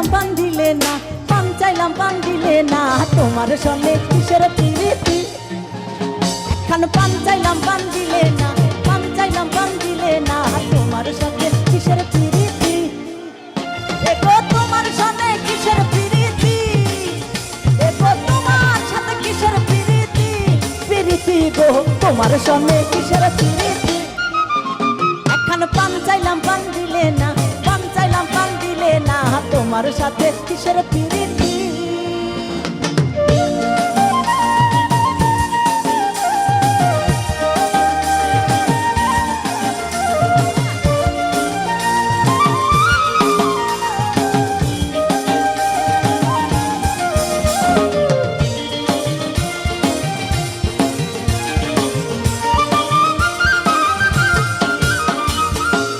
চাইলাম পান দিলে না, পান চাইলাম পান দিলে না, তোমার সঙ্গে কিসের প্রীতি? খান পান চাইলাম পান দিলে না, পান চাইলাম পান দিলে না, তোমার সঙ্গে কিসের প্রীতি? দেখো তোমার সঙ্গে কিসের প্রীতি? দেখো তোমার সাথে কিসের প্রীতি? প্রীতি গো, তোমার সঙ্গে কিসের তোমার সাথে কিসের প্রীতি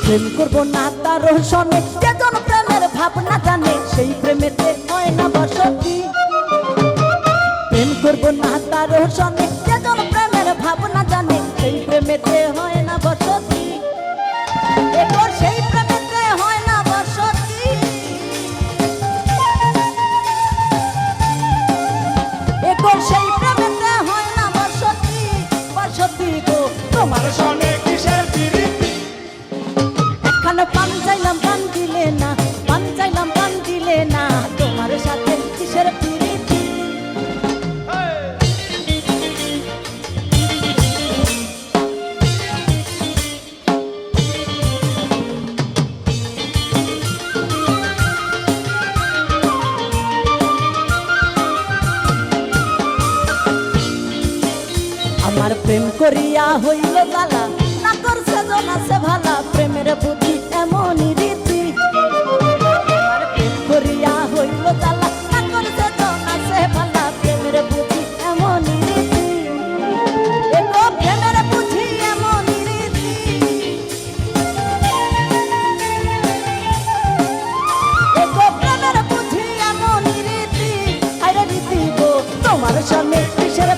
প্রেম করব না তার সনে যেজন প্রেমের ভাবনা জানে, সেই প্রেমেতে হয় না বসতি। প্রেম করব না, তার সনে যেজন প্রেমের ভাবনা জানে, সেই প্রেমেতে হয় প্রেম করিয়া হইল গালা না করছে জনাছে ভালা, প্রেমের বুদ্ধি এমনই রীতি। প্রেম করিয়া হইল গালা না করছে জনাছে ভালা, প্রেমের বুদ্ধি এমনই রীতি। এগো প্রেমের বুদ্ধি এমনই রীতি। এগো প্রেমের বুদ্ধি এমনই রীতি। আরে রীতি গো, তোমার সঙ্গে কিসের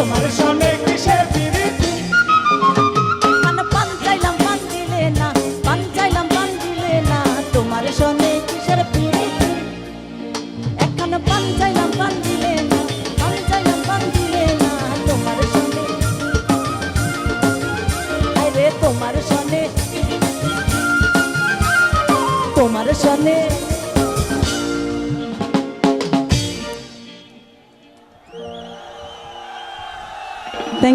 তোমার সনে তোমার সনে